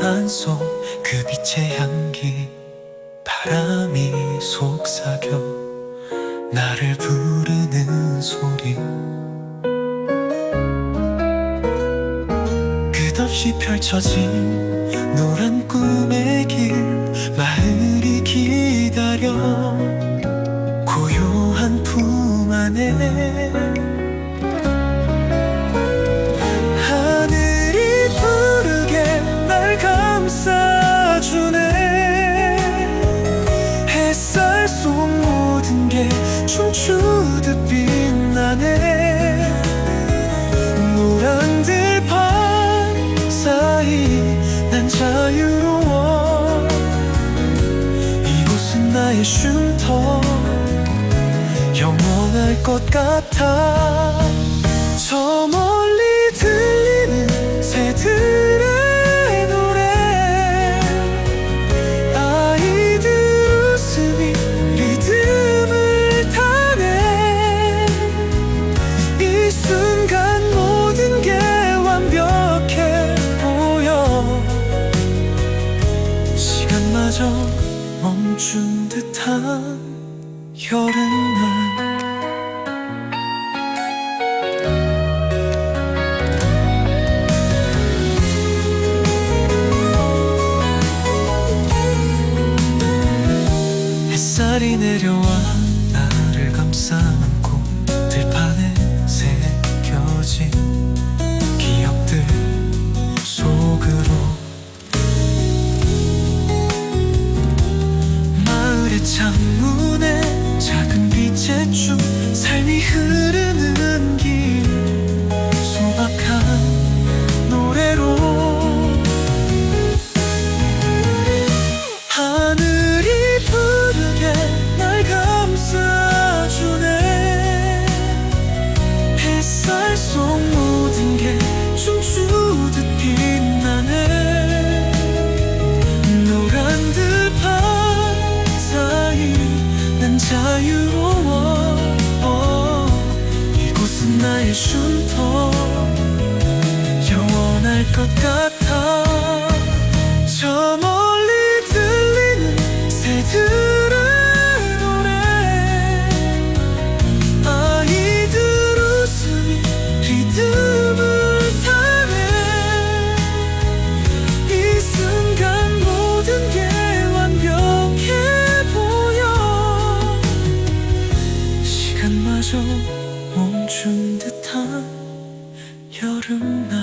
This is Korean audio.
반송 그 빛의 향기 바람이 속삭여 나를 부르는 소리. 끝없이 펼쳐진 노란 꿈의 길 마을이 기다려 고요한 품 안에 모든 게 춤추듯 빛나네. 노란 들판 사이 난 자유로워. 이곳은 나의 쉼터. 영원할 것 같아 한 여름날 햇살이 내려와 나를 감싸 창문에 작은 빛의 춤 삶이 흐르 이곳은 나의 쉼터. 영원할 것 같아 真的。